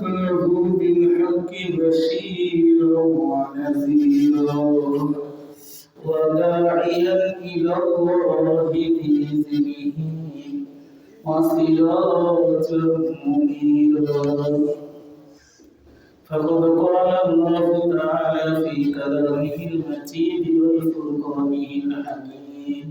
أرسلناه بالحق بشيرا ونذيرا وداعيا إلى الله بإذنه وسراجا منيرا. فقد قال الله تعالى في كلامه المجيد والفرقانه الحميد.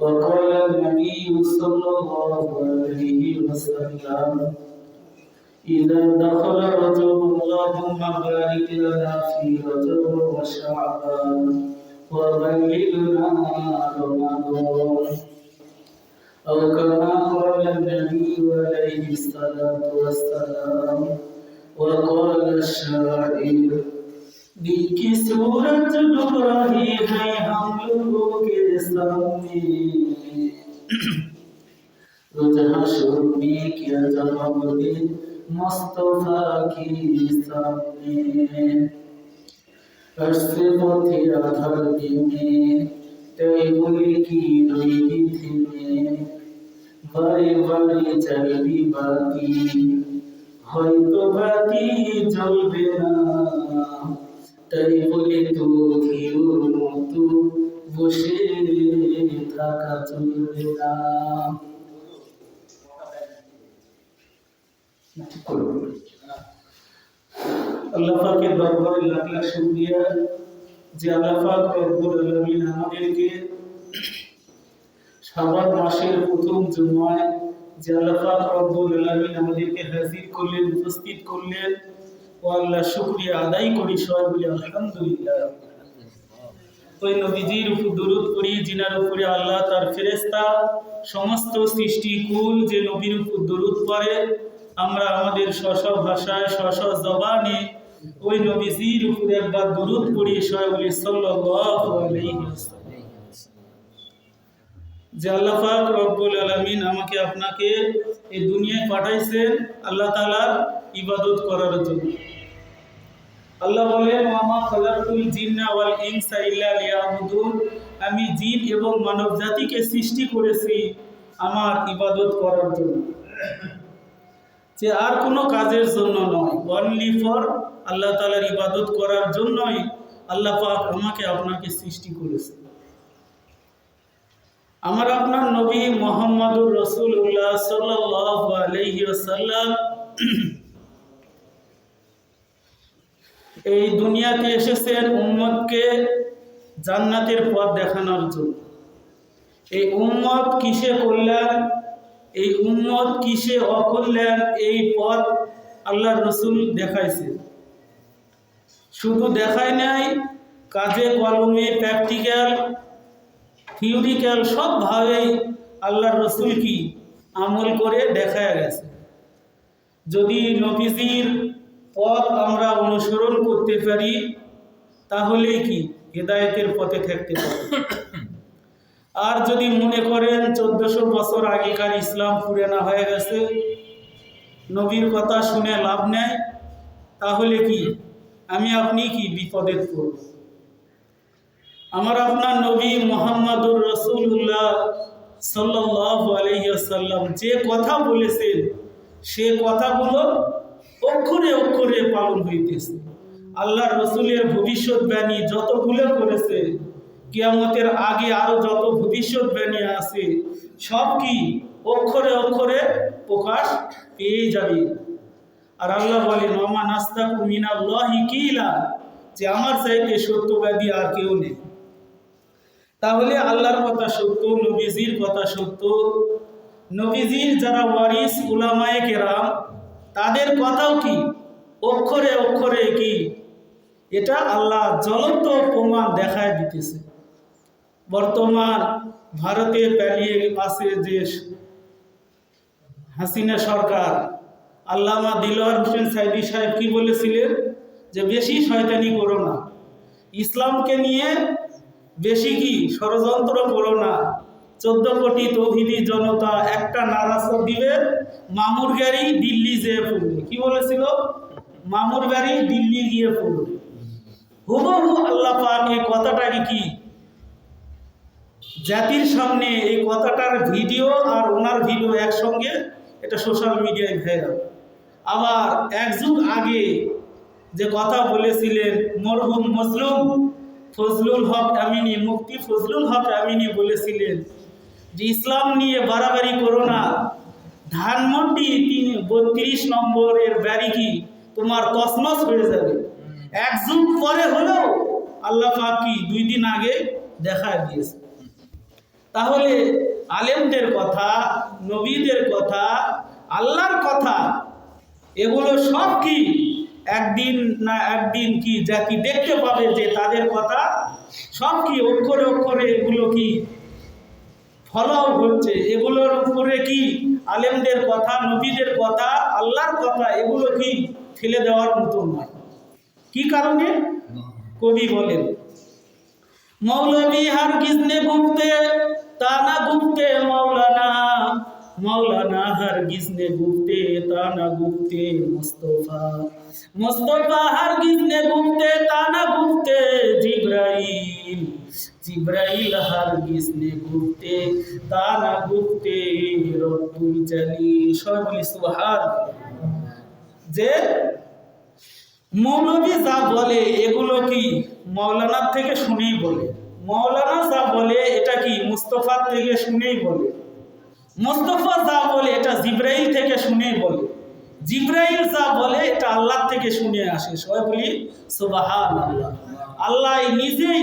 وقال النبي صلى الله عليه وسلم إذا دخل رجب اللهم بارك لنا في رجب وشعبان وبلغنا رمضان أو كما قال النبي عليه الصلاة والسلام وقال الشاعر दिल की सूरज डूब रही है हम लोगों के सामने रोज हशर में किया जवाब दे मुस्तफा की सामने अर्से पथे आधार दिने तय बोले की रोई थिने বারে বারে চাইবি বাতি হয়তো বাতি জ্বলবে না তাই বলে তো মতো বসে থাকা চলবে না আল্লাহ মাসের প্রথম জুমায় যে আল্লাহ হাজির করলেন, উপস্থিত করলেন। ও আল্লাহ শুকরিয়া আদায় করি সবাই বলি, আলহামদুলিল্লাহ ওই নবীজির উপর দরুদ করি জিনার উপরে আল্লাহ তার ফেরেস্তা সমস্ত সৃষ্টি কুল যে নবীর উপর দরুদ পড়ে, আমরা আমাদের স্ব ভাষায় স্ব জবানে ওই নবীজির উপরে একবার দরুদ পড়ি, সবাই বলি, সাল্লাল্লাহু আলাইহি ওয়াসাল্লাম। যে আল্লাহ পাক রব্বুল আলামিন আমাকে, আপনাকে এই দুনিয়ায় পাঠাইছেন, আল্লাহ তাআলার ইবাদত করার জন্য। আল্লাহ বলেন মামা খালাকুল জিন্না ওয়াল ইনসা ইল্লা লিয়াবুদুন। আমি জিন এবং মানব জাতিকে সৃষ্টি করেছি আমার ইবাদত করার জন্য। যে আর কোনো কাজের জন্য নয় অনলি ফর আল্লাহ তাআলার ইবাদত করার জন্যই আল্লাহ পাক আমাকে আপনাকে সৃষ্টি করেছে। আমার আপনার নবী মোহাম্মদুর রসুল্লাহ সাল্লাহ আলহি আসাল্লাম এই দুনিয়াতে এসেছেন উম্মতকে জান্নাতের পথ দেখানোর জন্য। এই উম্মত কিসে কল্যাণ? এই উম্মত কিসে অকল্যাণ? এই পথ আল্লাহ রসুল দেখাইছে শুধু দেখায় নাই, কাজে কলমে, প্র্যাকটিক্যাল, থিওরিক্যাল সবভাবেই আল্লাহ রসুল কি? আমল করে দেখা গেছে। যদি নবীজির পথ আমরা অনুসরণ করতে পারি তাহলেই কি হেদায়েতের পথে থাকতে পারি। আর যদি মনে করেন চোদ্দশো বছর আগেকার ইসলাম পুরানা হয়ে গেছে নবীর কথা শুনে লাভ নেয় তাহলে কি আমি আপনি কি বিপদে পড়ব? আমার আপনার নবী মোহাম্মদুর রসুল্লাহ সাল্লাহ আলহিসাল্লাম যে কথা বলেছেন সে কথাগুলো অক্ষরে অক্ষরে পালন হইতেছে। আল্লাহ রসুলের ভবিষ্যৎবাণী যতগুলো করেছে, কিয়ামতের আগে আরও যত ভবিষ্যৎবাণী আছে, সব কি অক্ষরে অক্ষরে প্রকাশ পেয়ে যাবে। আর আল্লাহ বলেন মামা নাস্তা মিনাল্লাহি কিলা যে আমার চাইতে সত্যবাদী আর কেউ নেই। তাহলে আল্লাহর কথা সত্য, নবীজির কথা সত্য। নবীজির যারা ওয়ারিস, উলামায়ে কেরাম তাদের কথাও কি? অক্ষরে অক্ষরে কি? এটা আল্লাহ জ্বলন্ত প্রমাণ দেখায় দিতেছে। বর্তমান ভারতে পালিয়ে আছে যে হাসিনা সরকার, আল্লামা দিলওয়ার হোসেন সাইদি সাহেব কি বলেছিলেন? যে বেশি শয়তানি করো না। ইসলামকে নিয়ে বেশি কি ষড়যন্ত্র করো না। চোদ্দ কোটি তৌহিদি জনতা একটা নারাজ দিবে মামুর গাড়ি দিল্লি যেয়ে পড়বে কি বলেছিল? মামুর গাড়ি দিল্লি গিয়ে পড়বে হুবহু আল্লাহ পাক এই কথাটাকে কি? জাতির সামনে এই কথাটার ভিডিও আর ওনার ভিডিও একসঙ্গে এটা সোশ্যাল মিডিয়ায় ভাইরাল। আবার এক যুগ আগে যে কথা বলেছিলেন, মরহুম মজলুম, ফজলুল হক আমিনী মুক্তি ফজলুল হক আমিনী বলেছিলেন যে, ইসলাম নিয়ে বাড়াবাড়ি করো না ধানমন্ডি তিন বত্রিশ নম্বরের বাড়ি কি? তোমার তসমস হয়ে যাবে। এক যুগ পরে হলেও আল্লাহ পাক কি দুই দিন আগে দেখা দিয়েছে। তাহলে আলেমদের কথা নবীদের কথা আল্লাহর কথা এগুলো সব কি একদিন না একদিন কি জাতি দেখতে পাবে যে তাদের কথা সব কি অক্ষরে অক্ষরে এগুলো কি ফলাও হচ্ছে এগুলোর উপরে কি আলেমদের কথা, নবীদের কথা, আল্লাহর কথা, এগুলো কি ফেলে দেওয়ার মতো নয়? কি কারণে? কবি বলেন, মৌলবী হার কিসনে ঘুমতে তা না মৌলানা। মৌলানা হার কিসনে ঘুমতে তা না ঘুমতে মুস্তফা। মুস্তফা হার কিসনে ঘুমতে তা না ঘুমতে জিব্রাইল। জিব্রাইল হার কিসনে ঘুমতে তা না ঘুমতে রব্বুল জালিল সবাই সুবহান। যে মৌলবী যা বলে, এগুলো কি মৌলানার থেকে শুনেই বলে? মৌলানা যা বলে, এটা কি মুস্তফার থেকে শুনেই বলে? মুস্তফা যা বলে, এটা জিব্রাইল থেকে শুনেই বলে। জিব্রাইল যা বলে, এটা আল্লাহ থেকে শুনে আসে। সবাই বলি সুবাহান আল্লাহ আল্লাহ নিজেই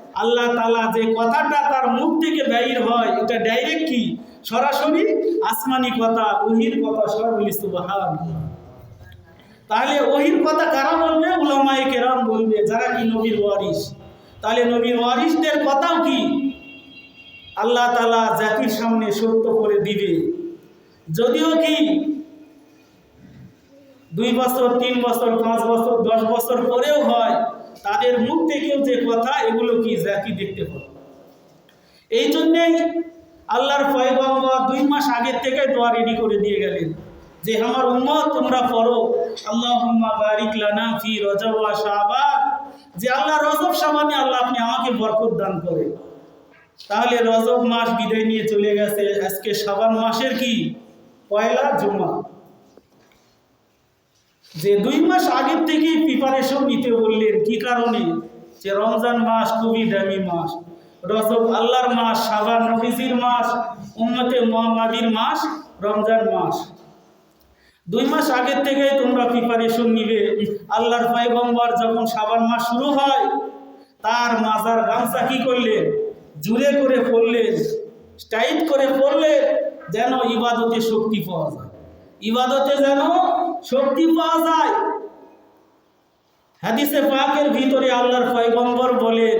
আল্লাহ তালা যে কথাটা তার মুখ থেকে বাইর হয়, এটা ডাইরেক্ট কি? সরাসরি আসমানি কথা, ওহির কথা, সরাসরি সুবাহান তাহলে ওহির কথা কারা বলবে? উলামায়ে কেরাম বলবে, যারা কি নবীর ওয়ারিস তাহলে নবীর ওয়ারিসদের কথাও কি? আল্লাহ তালা জাতির সামনে সত্য করে দিবে। যদিও কি দুই বছর, তিন বছর, পাঁচ বছর, দশ বছর পরেও হয় তাদের মুখ থেকেও যে কথা, এগুলো কি জাতি দেখতে পাবে? এই জন্যেই আল্লাহর পয়গম্বর দুই মাস আগের থেকে দোয়া রেডি করে দিয়ে গেলেন যে, আমার উম্মত, তোমরা পড়ো। আল্লাহ বারিক লানা ফি রজব শাবান। যে, আল্লাহ রজব শাবানে আল্লাহ আপনি আমাকে বরকত দান করে তাহলে রজব মাস বিদায় নিয়ে চলে গেছে। আজকে সাবান মাসের কি? পয়লা জুমা যে দুই মাস আগের থেকেই প্রিপারেশন নিতে বললেন, কি কারণে? যে রমজান মাস খুবই দামি মাস। রজব আল্লাহর মাস সাবান নফিসির মাস, উম্মতে মোহাম্মদীর মাস, রমজান মাস। দুই মাস আগের থেকে তোমরা প্রিপারেশন নিবে। আল্লাহর পয়গম্বর যখন সাবান মাস শুরু হয়, তার মাজার গামছা কি করলেন? জুড়ে করে পড়লেন, টাইট করে পড়লে যেন ইবাদতে শক্তি পাওয়া যায়। ইবাদতে যেন শক্তি পাওয়া যায়। হাদিসে পাকের ভিতরে আল্লাহর পয়গম্বর বলেন,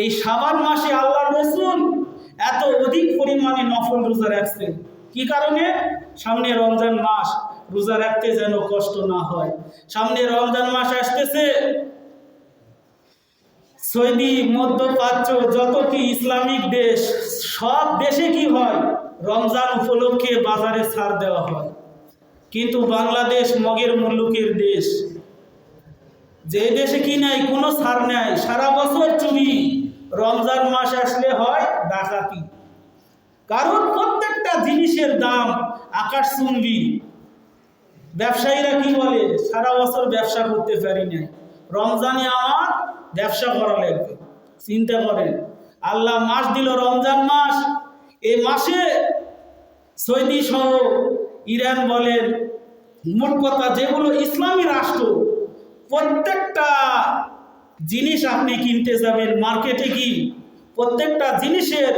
এই সাবান মাসে আল্লাহর রসুল এত অধিক পরিমাণে নফল রোজা রাখছেন। কি কারণে? সামনে রমজান মাস, রোজা রাখতে যেন কষ্ট না হয়। সামনে রমজান মাস আসতেছে। সৌদি, মধ্যপ্রাচ্য, যত কি ইসলামিক দেশ, সব দেশে কি হয়? রমজান উপলক্ষে বাজারে ছাড় দেওয়া হয়। কিন্তু বাংলাদেশ মগের মুল্লুকের দেশ। যে দেশে কি নাই, কোনো সার নাই। সারা বছর চুরি। রমজান মাস আসলে হয় ডাকাতি। কারণ প্রত্যেকটা জিনিসের দাম আকাশ চুম্বি ব্যবসায়ীরা কি বলে? সারা বছর ব্যবসা করতে পারি না রমজানে আমার ব্যবসা করা লাগবে। চিন্তা করেন। আল্লাহ মাস দিল রমজান মাস। এ মাসে সৌদি সহ ইরান বলেন মোট কথা যেগুলো ইসলামী রাষ্ট্র, প্রত্যেকটা জিনিস আপনি কিনতে যাবেন মার্কেটে কি প্রত্যেকটা জিনিসের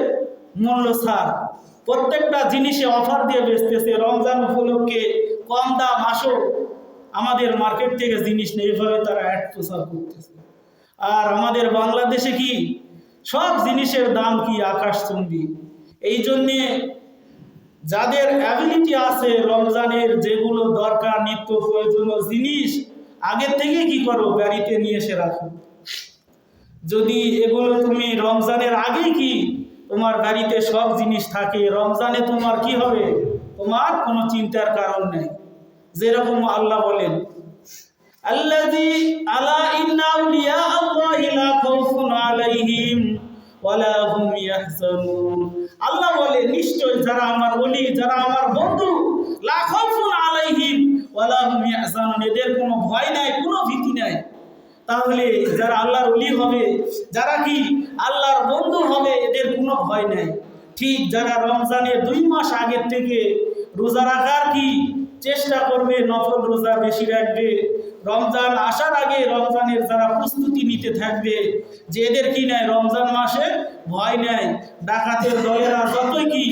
মূল্য ছাড়, প্রত্যেকটা জিনিসে অফার দিয়ে বেচতেছে, রমজান উপলক্ষে কম দাম আসো, আমাদের মার্কেট থেকে জিনিস নেই এইভাবে তারা অ্যাড প্রচার করতেছে। আর আমাদের বাংলাদেশে কি সব জিনিসের দাম কি আকাশচুম্বী? এই জন্যে যাদের অ্যাবিলিটি আছে রমজানের যেগুলো দরকার, নিত্য প্রয়োজনীয় জিনিস আগের থেকে কি করো? গাড়িতে নিয়ে এসে রাখো। যদি এগুলো তুমি রমজানের আগে কি? তোমার গাড়িতে সব জিনিস থাকে, রমজানে তোমার কি হবে? তোমার কোনো চিন্তার কারণ নেই। যেরকম আল্লাহ বলেন আলা আল্লাহি লা খাউফুন আলাইহিম ওয়ালা হুম ইয়াহজানুন। যারা আমার অলি যারা আমার বন্ধু লা খাউফুন আলাইহিম, ওয়ালা হুম ইয়াহজানুন। এদের কোনো ভয় নাই, কোনো ভীতি নাই। তাহলে যারা আল্লাহর ওলি হবে, যারা কি আল্লাহর বন্ধু হবে, এদের কোনো ভয় নেই। ঠিক যারা রমজানের দুই মাস আগের থেকে রোজা রাখার কি চেষ্টা করবে, নফল রোজা বেশি রাখবে, রমজান আসার আগে রমজানের যারা প্রস্তুতি নিতে থাকবে, যে এদের কি নেয় রমজান মাসে ভয় নেয় ডাকাতের দলেরা যতই কি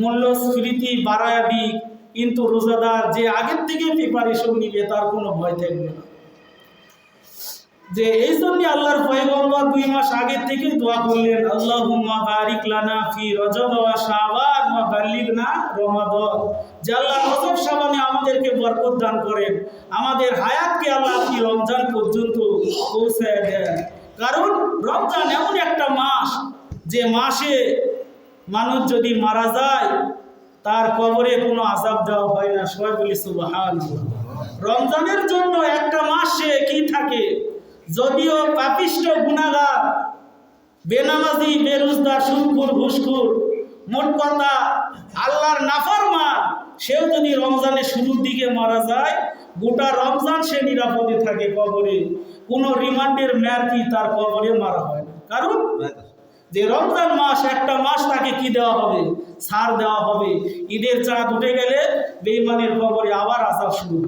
মূল্যস্ফীতি বাড়ায় দিক, কিন্তু রোজাদার যে আগের থেকে প্রিপারেশন নিবে, তার কোনো ভয় থাকবে না। যে এই জন্য আল্লাহর পয়গম্বর দুই মাস আগের থেকে দোয়া করলেন, আল্লাহুম্মা বারিক লানা ফি রজব ওয়া শাবান ওয়া বাল্লিগনা রমাদান। যে আল্লাহ রজব শাবানে আমাদেরকে বরকত দান করেন, আমাদের হায়াতকে আল্লাহ আপনি রমজান পর্যন্ত পৌঁছায় দেন। কারণ রমজান এমন একটা মাস, যে মাসে মানুষ যদি মারা যায়, তার কবরে কোনো আজাব দেওয়া হয় না। সবাই বলি, সুবহানাল্লাহ। রমজানের জন্য একটা মাসে কি থাকে? যদিও পাপিষ্ট গুণাগার বেনামাজি, বেরোজগার, সুদখুর, ঘুষখুর, মোট কথা, আল্লাহর নাফরমান, সেও যদি রমজানের শুরুর দিকে মারা যায়, গোটা রমজান সে নিরাপদে থাকে কবরে। কোনো রিমান্ডের মেয়ার কি তার কবরে মারা হয় না। কারণ যে রমজান মাস, একটা মাস তাকে কি দেওয়া হবে? সার দেওয়া হবে। ঈদের চাঁদ উঠে গেলে বেইমানের কবরে আবার আসা শুরু।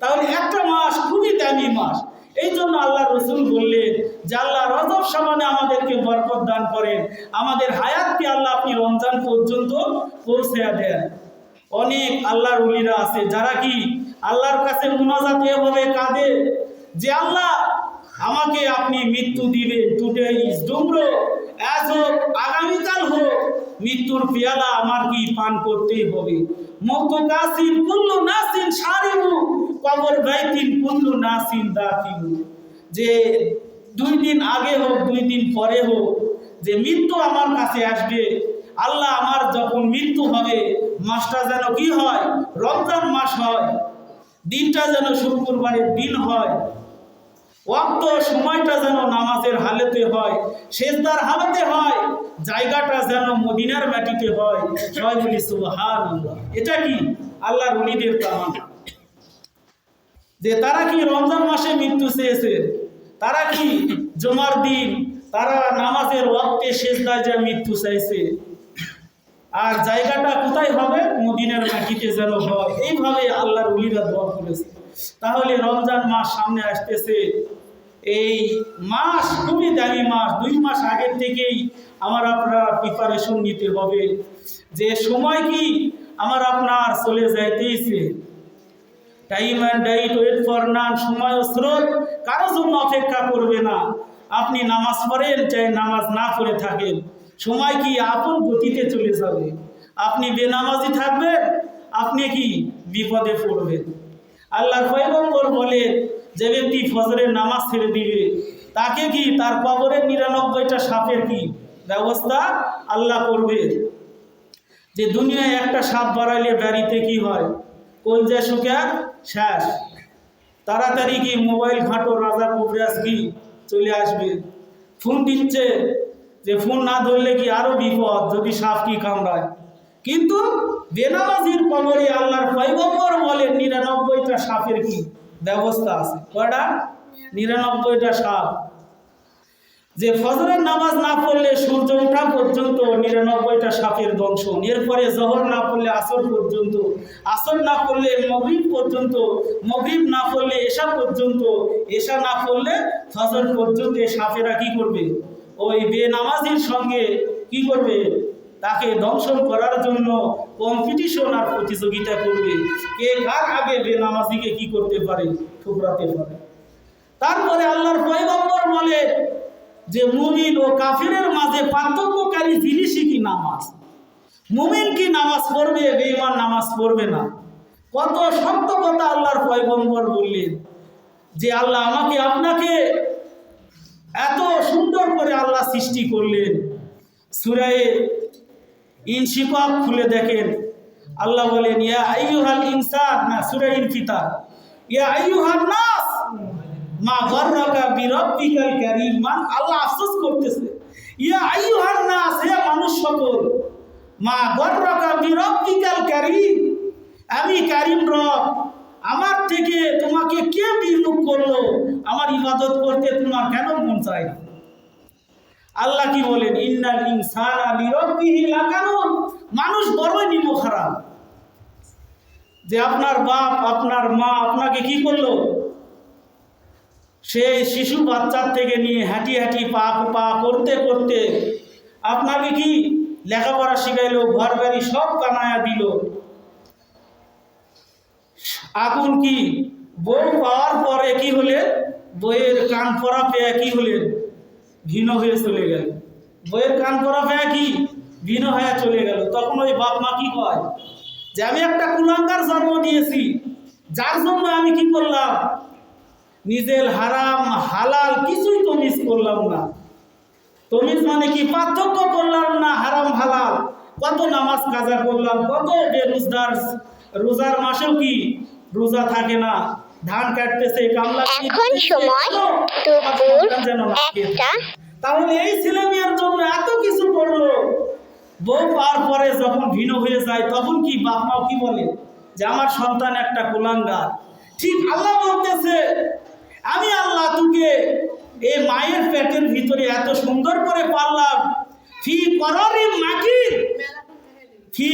তাহলে একটা মাস খুবই দামি মাস। এই জন্য আল্লাহ রসুল বললেন, যে আল্লাহ রজব সামানে আমাদেরকে বরকত দান করেন। আমাদের হায়াতকে আল্লাহ আপনি রমজান পর্যন্ত পৌঁছে দেন। অনেক আল্লাহর উলিরা আছে, যারা কি আল্লাহর কাছে মুনাজাত এভাবে কাঁদে, যে আল্লাহ আমাকে আপনি মৃত্যু দিবেন টুডে ইজ ডুমরো আজ হোক আগামীকাল হোক, মৃত্যুর পেয়ালা আমার কি পান করতেই হবে? মুক্ত কাসিন কুল্লু নাসিন সারিবু কবর বাইতিন, কুল্লু নাসিন দাখিলু যে দুই দিন আগে হোক, দুই দিন পরে হোক, যে মৃত্যু আমার কাছে আসবে, আল্লাহ আমার যখন মৃত্যু হবে, মাসটা যেন কি হয়? রমজান মাস হয়, দিনটা যেন শুক্রবারের দিন হয় ওয়াক্ত সময়টা যেন নামাজের হালতে হয়, সেজদার হালতে হয়, জায়গাটা যেন মদিনার মাটিতে হয়। সবাই বলি সুবহান এটা কি? আল্লাহর উলিদের তামান্না যে তারা কি রমজান মাসে মৃত্যু চেয়েছে, তারা কি জমার দিন, তারা নামাজের ওয়াক্তে সেজদায় যা মৃত্যু চাইছে, আর জায়গাটা কোথায় হবে? মদিনার মাটিতে যেন হয়। এইভাবে আল্লাহর উলিরা দোয়া করেছে। তাহলে রমজান মাস সামনে আসতেছে। এই মাস খুবই দামি মাস, দুই মাস আগের থেকেই আমার আপনার প্রিপারেশন নিতে হবে। যে সময় কি আমার আপনার চলে যাইতেইছে time and tide wait for none সময় স্রোত কারোর জন্য অপেক্ষা করবে না। আপনি নামাজ পড়েন, চাই নামাজ না পড়ে থাকেন। সময় কি আপন গতিতে চলে যাবে। আপনি বেনামাজি থাকবেন, আপনি কি বিপদে পড়বেন। আল্লাহ পয়গম্বর বলে যে ব্যক্তি ফজরের নামাজ ছেড়ে দিবে, তাকে কি তার কবরের নিরানব্বইটা সাপের কি ব্যবস্থা আল্লাহ করবে? যে দুনিয়ায় একটা সাপ বাড়াইলে বাড়িতে কি হয়? কলজা শুকার শেষ। তাড়াতাড়ি কি মোবাইল ঘাটো রাজা কবরাজ কি চলে আসবে? ফোন দিচ্ছে যে ফোন না ধরলে কি আরও বিপদ যদি সাপ কি কামড়ায়? কিন্তু বেনামাজির কবরে আল্লাহর পয়গম্বর বলেন, নিরানব্বইটা সাপের কি ব্যবস্থা আছে। কয়টা? নিরানব্বইটা সাপ। যে ফজরের নামাজ না পড়লে সূর্য ওঠা পর্যন্ত নিরানব্বইটা সাপের দংশন এরপরে জহর না পড়লে আসর পর্যন্ত। আসর না পড়লে মগরিব পর্যন্ত। মগরিব না পড়লে এশা পর্যন্ত। এশা না পড়লে ফজর পর্যন্ত সাপেরা কি করবে? ওই বেনামাজির সঙ্গে কি করবে? তাকে দংশন করার জন্য কম্পিটিশন আর প্রতিযোগিতা করবে। কে কার আগে বেনামাজিকে কি করতে পারে? ঠুকরাতে পারে। তারপরে আল্লাহর পয়গম্বর বলে যে, মুমিন ও কাফিরের মাঝে পার্থক্যকারী জিনিসই কি নামাজ? মুমিন কি নামাজ পড়বে? বেঈমান নামাজ পড়বে না। কত সত্য কথা আল্লাহর পয়গম্বর বললেন যে, আল্লাহ আমাকে আপনাকে এত সুন্দর করে আল্লাহ সৃষ্টি করলেন। সুরায়ে ইনশিকাক খুলে দেখেন। আল্লাহ বলেন, ইয়া আইয়ুহাল ইনসান না সূরা ইনফিতার ইয়া আইয়ুহান নাস, মা গর্রাকা বিরব্বিকাল কারীম। মান আল্লাহ আফসোস করতেছে। ইয়া আইয়ুহান নাস, হে মানুষ সকল, মা গর্রাকা বিরব্বিকাল কারীম। আমি কারীম রব, আমার থেকে তোমাকে কে বিমুখ করল? আমার ইবাদত করতে তোমার কেন মন চায় না? আল্লাহ কি বলেন? ইন্নাল ইনসানা মানুষ বড়ই নিমো খারাপ। যে আপনার বাপ, আপনার মা আপনাকে কি করল? সে শিশু বাচ্চার থেকে নিয়ে হাঁটি হাঁটি পা পা করতে করতে আপনাকে কি লেখাপড়া শিখাইলো, ঘর বাড়ি সব কানায়া দিল? আগুন কি বউ পাওয়ার পরে কি হলে বইয়ের কান পরা পেয়ে কি হলেন? ঘৃণ হয়ে চলে গেল। বইয়ের কান করা পেয়ে কি? ঘৃণ হয়ে চলে গেল। তখন ওই বাপ মা কি কয়? যে আমি একটা কুলাঙ্গার জন্ম দিয়েছি। যার জন্য আমি কি করলাম? নিজের হারাম হালাল কিছুই তো মিস করলাম না। তমিজ মানে কি? পার্থক্য করলাম না হারাম হালাল। কত নামাজ কাজা করলাম কত বেরোজগার। রোজার মাসেও কি? রোজা থাকে না। ধান কাটতেছে কামলা এখন সময় একটা। তাহলে এই ছেলে মেয়ের জন্য এত কিছু করল। বউ পার পরে যখন ভিন্ন হয়ে যায় তখন কি বাপ মাও কি বলে? যে আমার সন্তান একটা কুলাঙ্গার। ঠিক আল্লাহ বলতেছে আমি আল্লাহ তোকে এই মায়ের পেটের ভিতরে এত সুন্দর করে পারলাম। ফি মাকির ফি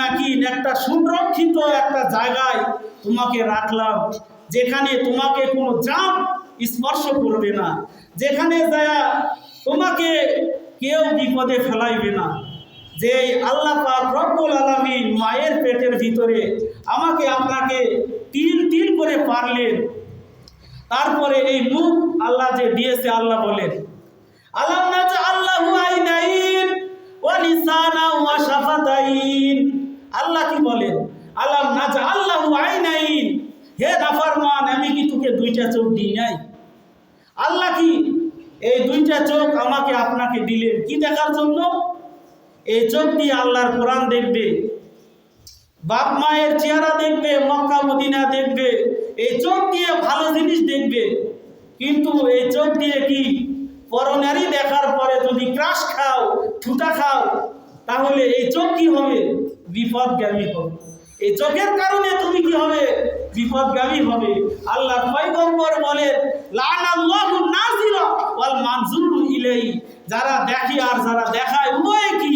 মাকিন একটা সংরক্ষিত একটা জায়গায় তোমাকে রাখলাম। যেখানে তোমাকে কোনো চাপ স্পর্শ করবে না। যেখানে যায় তোমাকে কেউ বিপদে ফেলাইবে না। যে আল্লাহ রব্বুল আলমী মায়ের পেটের ভিতরে আমাকে আপনাকে তিল তিল করে পারলেন। তারপরে এই মুখ আল্লাহ যে দিয়েছে, আল্লাহ বলেন আল্লাহ আল্লাহু আইনাইন ওয়া লিসানা ওয়া শাফাতাইন আল্লাহ কি বলেন আল্লাহ নাজা আল্লাহু আইনাইন হে নাফরমান আমি কি তোকে দুইটা চোখ দিই নাই আল্লাহ কি এই দুইটা চোখ আমাকে আপনাকে দিলেন কি দেখার জন্য এই চোখ দিয়ে আল্লাহর কোরআন দেখবে। বাপ মায়ের চেহারা দেখবে, মক্কা মদিনা দেখবে। এই চোখ দিয়ে ভালো জিনিস দেখবে। কিন্তু এই চোখ দিয়ে কি পরনারী দেখার পরে যদি ক্রাশ খাও, ঠুটা খাও, তাহলে এই চোখ কি হবে? বিপদগামী হবে। এই চোখের কারণে তুমি কি হবে? বিপদগামী হবে। আল্লাহ পয়গম্বর বলেন, লানাল্লাহু নাজিরা ওয়াল মানজুরু ইলাই যারা দেখি আর যারা দেখায়, উভয় কি?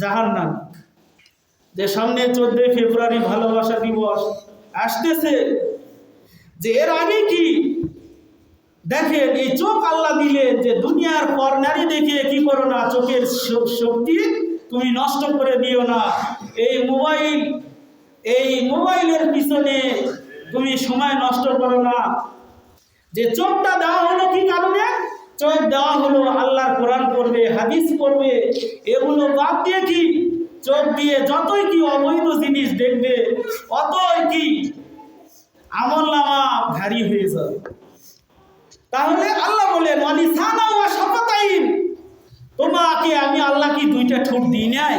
জাহান্নাম। যে সামনে চোদ্দই ফেব্রুয়ারি ভালোবাসা দিবস আসতেছে, যে এর আগে কি? দেখেন, এই চোখ আল্লাহ দিলেন যে দুনিয়ার পর নারী দেখে কি করো না, চোখের শক্তি তুমি নষ্ট করে দিও না। এই মোবাইল, এই মোবাইলের পিছনে তুমি সময় নষ্ট করো না। যে চোখটা দেওয়া হলো কি কারণে? চোখ দেওয়া হলো আল্লাহর কোরআন করবে হাদিস করবে এগুলো বাদ দিয়ে কি? চোখ দিয়ে যতই কি অবৈধ জিনিস দেখবে, অতই কি আমল নামা ভারী হয়ে যাবে। তাহলে আল্লাহ বলেন মানে সানা ওয়া শপতাইন তোমাকে আমি আল্লাহ কি দুইটা ঠোঁট দিই নাই?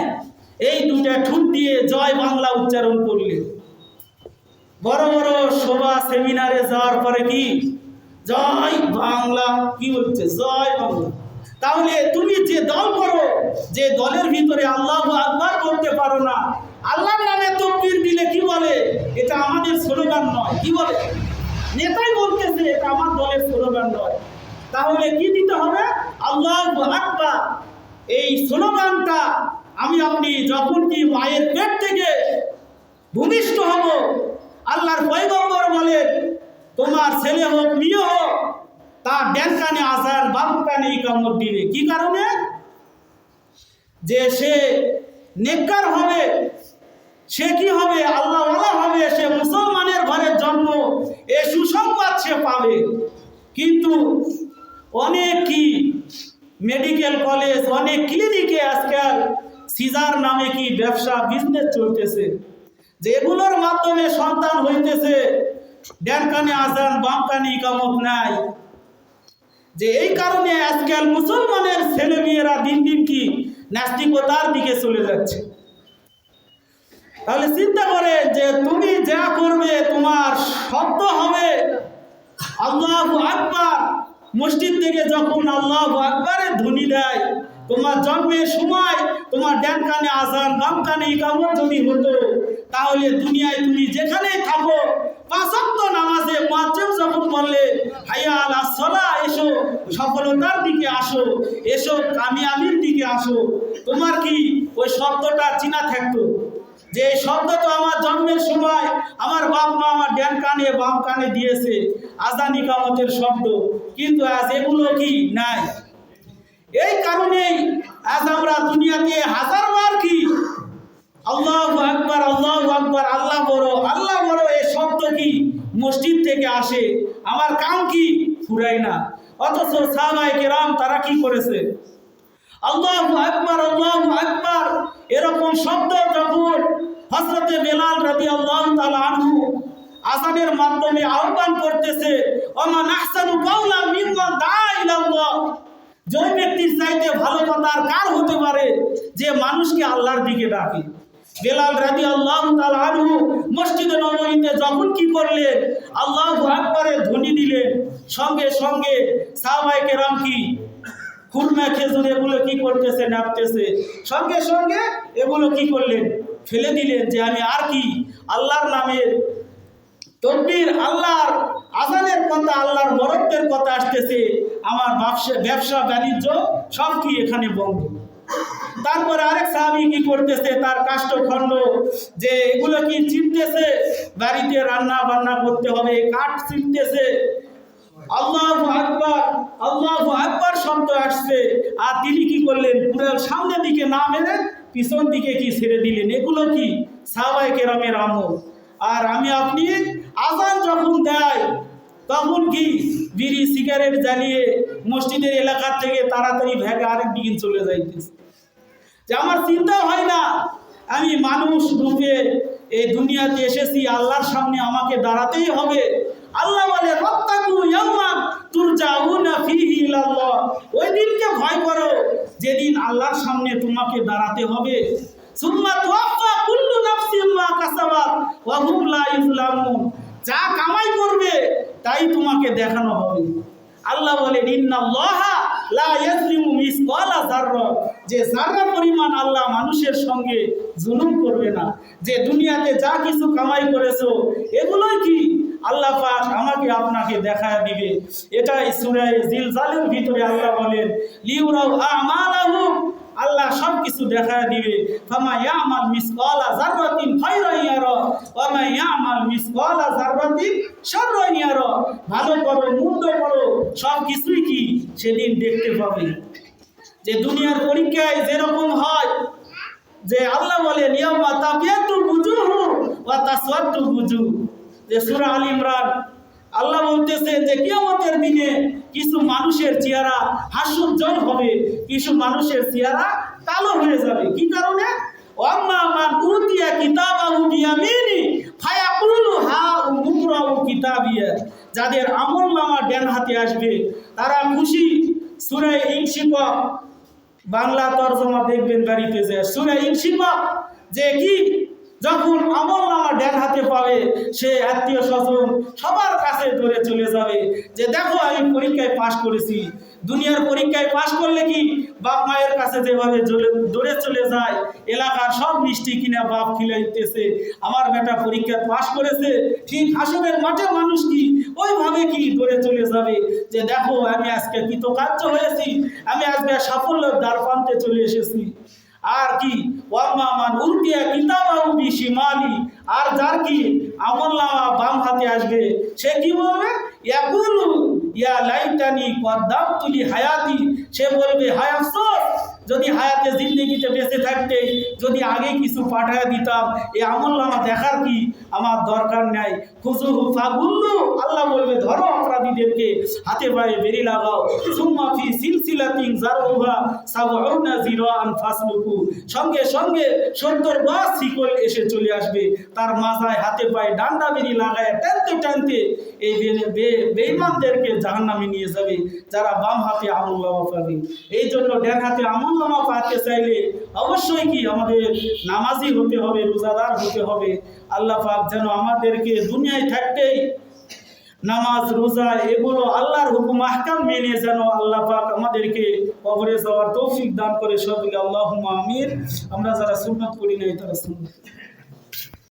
এই দুইটা ঠোঁট দিয়ে জয় বাংলা উচ্চারণ করলে। বড় বড় সভা সেমিনারে যাওয়ার পরে কি? জয় বাংলা, কি হচ্ছে জয় বাংলা। তাহলে তুমি যে দল করো, যে দলের ভিতরে আল্লাহ আকবার করতে পারো না, আল্লাহর নামে তকবীর দিলে কি বলে? এটা আমাদের স্লোগান নয়। কি বলে? নেতাই বলতেছে, এটা আমার দলের স্লোগান নয়। তাহলে কি দিতে হবে? আল্লাহ আকবার। এই স্লোগানটা আমি আপনি যখন কি মায়ের পেট থেকে ভূমিষ্ঠ হব, আল্লাহর পয়গম্বর বলেন তোমার ছেলে হোক, মেয়ে হোক, তার ড্যান কানে আসার বাম কানে ইকামত দিবে কি কারণে? যে সে নেককার হবে, সে কি হবে? আল্লাহওয়ালা হবে, সে মুসলমানের ঘরের জন্ম, এ সুসংবাদ সে পাবে। কিন্তু অনেক কি মেডিকেল কলেজ অনেক ক্লিনিকে আজকাল সিজার নামে কি ব্যবসা বিজনেস চলতেছে? যেগুলোর মাধ্যমে সন্তান হইতেছে ড্যান কানে আজান, বাম কানে ইকামত নাই। যে এই কারণে আজকাল মুসলমানের ছেলে মেয়েরা দিন দিন কি নাস্তিকতার দিকে চলে যাচ্ছে। তাহলে চিন্তা করে যে তুমি যা করবে, তোমার শব্দ হবে আল্লাহ আকবার। মসজিদ থেকে যখন আল্লাহ আকবারের ধ্বনি দেয় তোমার জন্মের সময় তোমার ড্যান কানে আজান, বাম কানে ইকামত যদি হতো, তাহলে দুনিয়ায় তুমি যেখানেই থাকো, পাঁচক্ত নামাজে মুয়াজ্জিম যখন বললে হাইয়া আলা সলা, এসো, সফলতার দিকে আসো, এসো, কামিয়াবির দিকে আসো। তোমার কি ওই শব্দটা চিনা থাকতো? যে এই শব্দ তো আমার জন্মের সময় আমার বাপ মা আমার ড্যান কানে, বাম কানে দিয়েছে, আজানি কামতের শব্দ। কিন্তু আজ এগুলো কি? নাই। এই কারণেই আজ আমরা দুনিয়াতে হাজারবার কি? আল্লাহ আকবার আল্লাহ আকবার, আল্লাহ বড় আল্লাহ বড় এই শব্দ কি? মসজিদ থেকে আসে, আমার কান কি? ফুরাই না। অথচ সাহাবাই কেরাম তারা কি করেছে? আল্লাহ আকবার আল্লাহ আকবার, এরকম শব্দ যখন হজরতে বেলাল রাদি আল্লাহ তালা আনহু আজানের মাধ্যমে আহ্বান করতেছে অমা নাহসানু কাউলা মিম্মান দা ইলাল্লাহ। যে ব্যক্তির চাইতে ভালো কথা আর কার হতে পারে যে মানুষকে আল্লাহর দিকে ডাকে? বেলাল রাদি আল্লাহ তালা মসজিদে নবমীতে যখন কি করলে আল্লাহ আকবারে ধ্বনি দিলেন। সঙ্গে সঙ্গে সাহাবাই কেরাম কি? খুরমা খেজুর এগুলো কি করতেছে নাপতেছে সঙ্গে সঙ্গে এগুলো কি করলেন? ফেলে দিলেন যে আমি আর কি? আল্লাহর নামের তকবির আল্লাহর আজানের কথা, আল্লাহর বরত্বের কথা আসতেছে। আমার ব্যবসা ব্যবসা, বাণিজ্য সব কি এখানে বন্ধ। তারপরে আরেক সাহাবি কি করতেছে, তার কাষ্ঠখণ্ড যে এগুলো কি চিনতেছে বাড়িতে রান্না বান্না করতে হবে, কাঠ চিনতেছে আল্লাহ আকবার আল্লাহ আকবার শব্দ আসছে। আর তিনি কি করলেন পুরো সামনের দিকে না মেরে পিছন দিকে কি ছেড়ে দিলেন? এগুলো কি সাহাবাই কেরামের আমল? আর আমি আপনি আজান যখন দেয়, তখন কি বিড়ি, সিগারেট জ্বালিয়ে মসজিদের এলাকার থেকে তাড়াতাড়ি ভেগে আরেক দিকে চলে যাইতেছে? যে আমার চিন্তা হয় না, আমি মানুষ রূপে এই দুনিয়াতে এসেছি, আল্লাহর সামনে আমাকে দাঁড়াতেই হবে। আল্লাহ বলে ওই দিনকে ভয় করো, যেদিন আল্লাহর সামনে তোমাকে দাঁড়াতে হবে। সুম্মা তুওয়াফা কুল্লু যা কামাই করবে, তাই তোমাকে দেখানো হবে। আল্লাহ বলে ইন্নাল্লাহা লা ইয়াজলিমু মিসকালা যাররা। যে যারা পরিমাণ আল্লাহ মানুষের সঙ্গে জুলুম করবে না, যে দুনিয়াতে যা কিছু কামাই করেছ, এগুলোই কি? আল্লাহ পাক আমাকে আপনাকে দেখায় দিবে। এটাই সূরা জিলজালের ভিতরে আল্লাহ বলেন, লিউরাউ আমালাহুম আল্লাহ সব কিছু দেখায় দিবে। ফামা ইয়ামাল মিসকালা যাররাতিন খায়রান ইয়ারা ওয়া মা ইয়ামাল মিসকালা যাররাতিন শাররান ইয়ারা। ভালো করো, মন্দ করো সব কিছুই কি সেদিন দেখতে পাবে। যে দুনিয়ার পরীক্ষায় যেরকম হয়, যে আল্লাহ বলে, নিয়ম বলেন ইয়ামা তাবিয়াতু বুজুহু ওয়া তাসওয়াতু বুজু যে সূরা আল আল্লাহ বলতেছেন যে কিয়ামতের দিনে কিছু মানুষের চেহারা হাস্যোজ্জ্বল হবে, কিছু মানুষের চেহারা কালো হয়ে যাবে। কি কারণে? কিতাবিয়া। যাদের আমল নামা ড্যান হাতে আসবে, তারা খুশি। সূরা ইনশিকাক বাংলা তর্জমা দেখবেন বাড়িতে যে সুরা ইনশিকাক যে কি? যখন আমল নামা ড্যান হাতে পাবে, সে আত্মীয় স্বজন সবার কাছে ধরে চলে যাবে যে দেখো আমি পরীক্ষায় পাশ করেছি। দুনিয়ার পরীক্ষায় পাশ করলে কি বাপ মায়ের কাছে যেভাবে দৌড়ে চলে যায়, এলাকার সব মিষ্টি কিনা বাপ খিলাইতেছে, আমার বেটা পরীক্ষায় পাশ করেছে, ঠিক হাসনের মাঠে মানুষ কি? ওইভাবে কি দৌড়ে চলে যাবে? যে দেখো আমি আজকে কৃতকার্য হয়েছি, আমি আজকে সাফল্যের দ্বার প্রান্তে চলে এসেছি। আর কি? ওয়ামান উল্টিয়া কিতাবাহু বিশিমালি। আর যার কি আমলনামা বাম হাতে আসবে, সে কি বলবে? ইয়াকুলু, ইয়া লাইটানি কদ্দাম তুলি হায়াতি। সে বলবে, হায় আফসোস যদি হায়াতে জিন্দগিতে বেঁচে থাকতে যদি আগে কিছু পাঠায় দিতাম, এই আমলনামা দেখার কি আমার দরকার নাই? খুজুহু ফাগুল্লু আল্লাহ বলবে, ধরো অপরাধীদেরকে হাতে পায়ে বেরি লাগাও। সুম্মা ফি সিলসিলাতিন জারউহা সাবউনা সঙ্গে সঙ্গে সত্তর গাছ শিকল এসে চলে আসবে। তার মাথায় হাতে পায়ে ডান্ডা বেরি লাগায় টানতে টানতে এই বে- বে- বেঈমানদেরকে জাহান্নামে নিয়ে যাবে, যারা বাম হাতে আমুল্লামা পাবে। এই জন্য ডান হাতে আমুল্লামা পাতে চাইলে অবশ্যই কি আমাদের নামাজি হতে হবে, রোজাদার হতে হবে। আল্লাহ পাক যেন আমাদেরকে দুনিয়ায় থাকতেই নামাজ, রোজা এগুলো আল্লাহর হুকুম, আহকাম মেনে যেন আল্লাহ পাক আমাদেরকে কবরে যাওয়ার তৌফিক দান করে। সবগুলো আল্লাহ আমির আমরা যারা সুন্নত করি নাই, তারা সুন্নত